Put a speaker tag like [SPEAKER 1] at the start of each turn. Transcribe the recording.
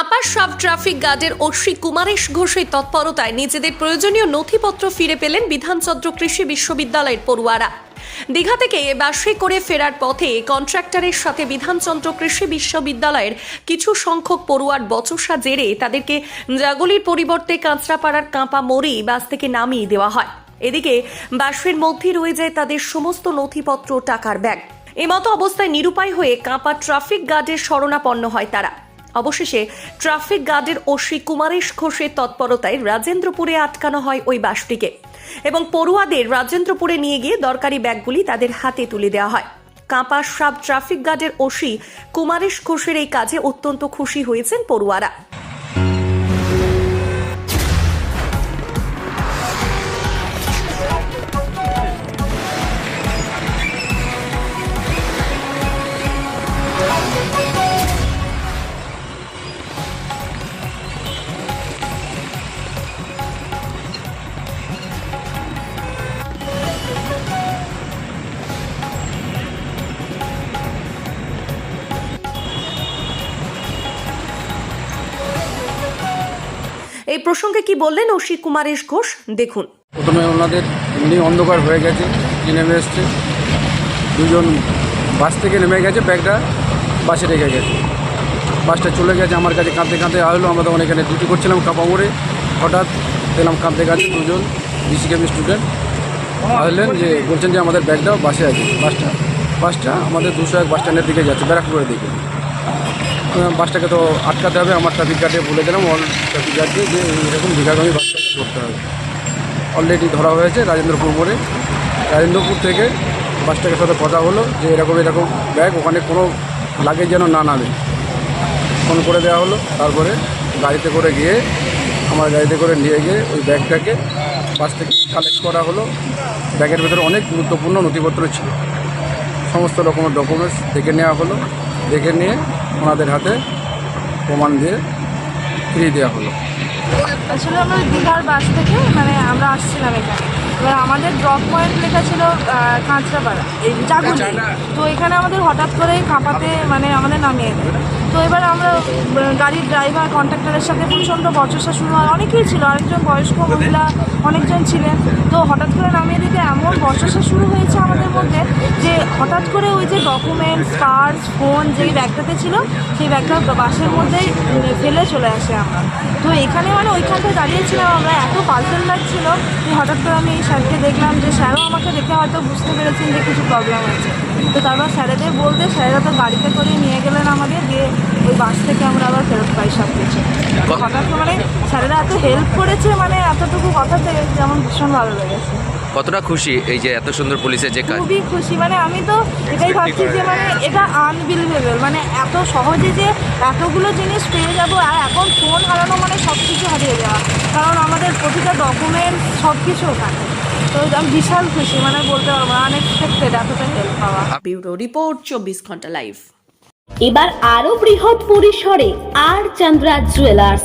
[SPEAKER 1] কাঁপা sub traffic গার্ডের অশ্বিক কুমারেশ ঘোষের তৎপরতায় নিজেদের প্রয়োজনীয় নথিপত্র ফিরে পেলেন বিধানচন্দ্র কৃষি বিশ্ববিদ্যালয়ের পড়ুয়ারা। দীঘা থেকে বাসে করে ফেরার পথে কন্ট্রাক্টরের সাথে বিধানচন্দ্র কৃষি বিশ্ববিদ্যালয়ের কিছু সংখ্যক পড়ুয়ার বচসা জেরে তাদেরকে জাগুলির পরিবর্তে কাঁচরাপাড়ার কাঁপা মোড়েই বাস থেকে নামিয়ে দেওয়া হয়। এদিকে বাসের মধ্যে রয়ে যায় তাদের সমস্ত নথিপত্র টাকার ব্যাগ। এমতো অবস্থায় নিরুপায় হয়ে কাঁপা ট্রাফিক গার্ডের শরণাপন্ন হয় তারা। অবশেষে ট্রাফিক গার্ডের ওসি কুমারেশ ঘোষের তৎপরতায় রাজেন্দ্রপুরে আটকানো হয় ওই বাসটিকে এবং পড়ুয়াদের রাজেন্দ্রপুরে নিয়ে গিয়ে দরকারি ব্যাগগুলি তাদের হাতে তুলে দেওয়া হয়। কাঁপা সাব ট্রাফিক গার্ডের ওসি কুমারেশ ঘোষের এই কাজে অত্যন্ত খুশি হয়েছেন পড়ুয়ারা। এই প্রসঙ্গে কি বললেন ওসি কুমারেশ ঘোষ? দেখুন।
[SPEAKER 2] প্রথমে ওনাদের এমনি অন্ধকার হয়ে গেছে নেমে এসছে। দুজন বাস থেকে নেমে গেছে, ব্যাগটা বাসে রেখে গেছে। বাসটা চলে গেছে, আমার কাছে কাঁদতে কাঁদতে আসলো, আমরা তখন এখানে ডিউটি করছিলাম কাপামোড়ে। হঠাৎ পেলাম কাঁদতে কাঁদতে দুজন বিসিকেমি স্টুডেন্ট আসলেন যে, বলছেন যে আমাদের ব্যাগটাও বাসে আছে, বাসটা বাসটা আমাদের দুশো এক বাস স্ট্যান্ডের দিকে যাচ্ছে, ব্যারাকপুরের দিকে। বাসটাকে তো আটকাতে হবে, আমার ট্রাফিক গার্ডে বলে দিলাম অল ট্রাফিক গার্ডকে যে এরকম দীঘাগামী বাসটাকে করতে হবে। অলরেডি ধরা হয়েছে রাজেন্দ্রপুর মোড়ে। রাজেন্দ্রপুর থেকে বাসটাকে সাথে কথা হলো, যে এরকম এরকম ব্যাগ, ওখানে কোনো লাগেজ যেন না নামে। ফোন করে দেওয়া হলো, তারপরে গাড়িতে করে গিয়ে, আমার গাড়িতে করে নিয়ে গিয়ে ওই ব্যাগটাকে বাস থেকে কালেক্ট করা হলো। ব্যাগের ভেতরে অনেক গুরুত্বপূর্ণ নথিপত্র ছিল। সমস্ত রকমের ডকুমেন্টস দেখে নেওয়া হলো। দেখে নিয়ে ওনাদের হাতে প্রমাণ দিয়ে ফিরিয়ে দেওয়া হলো।
[SPEAKER 3] আসলে আমরা দীঘার বাস থেকে মানে আমরা আসছিলাম এখানে। এবার আমাদের ড্রপ পয়েন্ট লেখা ছিল কাঁচরাপাড়া এই জাগুলি। তো এখানে আমাদের হঠাৎ করে কাঁপাতে মানে আমাদের নামিয়ে দেয়। তো এবার আমরা গাড়ির ড্রাইভার কন্ট্রাক্টরের সাথে প্রচণ্ড বচসা শুরু হয়। অনেকেই ছিল অনেকজন বয়স্ক মহিলা অনেকজন ছিলেন। তো হঠাৎ করে নামিয়ে দিতে এমন বচসা শুরু হয়েছে আমাদের মধ্যে হঠাৎ করে ওই যে ডকুমেন্টস কার্ড ফোন যেই ব্যাগটাতে ছিল, সেই ব্যাগটা বাসের মধ্যেই ফেলে চলে আসে আমরা। তো এখানে মানে ওইখানটায় দাঁড়িয়েছিলাম আমরা, এত পাল্টেল লাগছিল যে হঠাৎ করে আমি স্যারকে দেখলাম যে স্যারও আমাকে দেখে হয়তো বুঝতে পেরেছেন যে কিছু প্রবলেম আছে। তো তারপর স্যারেদের বলতে স্যারেরা তো গাড়িতে করে নিয়ে গেলেন আমাদের দিয়ে ওই বাস থেকে আমরা আবার ফেরত পাই সব কিছু হঠাৎ মানে স্যারেরা এত হেল্প করেছে মানে এতটুকু কথা থেকে যেমন ভীষণ ভালো লেগেছে।
[SPEAKER 4] কতটা খুশি এই যে এত সুন্দর পুলিশের যে কাজ?
[SPEAKER 3] খুবই খুশি মানে আমি তো এটাই ভাবছি যে মানে এটা আনবিলিভেবল মানে এত সহজে যে এতগুলো জিনিস পেয়ে যাব আর এখন ফোন হারানো মানে সব কিছু হারিয়ে যাওয়া। কারণ আমাদের প্রতিটা ডকুমেন্ট সব কিছু ওখানে। তো আমি বিশাল খুশি মানে বলতে পারব আনএক্সপেক্টেড এতটা হেল্প পাওয়া।
[SPEAKER 1] ব্যুরো রিপোর্ট চব্বিশ ঘণ্টা লাইভ
[SPEAKER 5] এবার আরও বৃহৎ পরিসরে R Chandra jewellers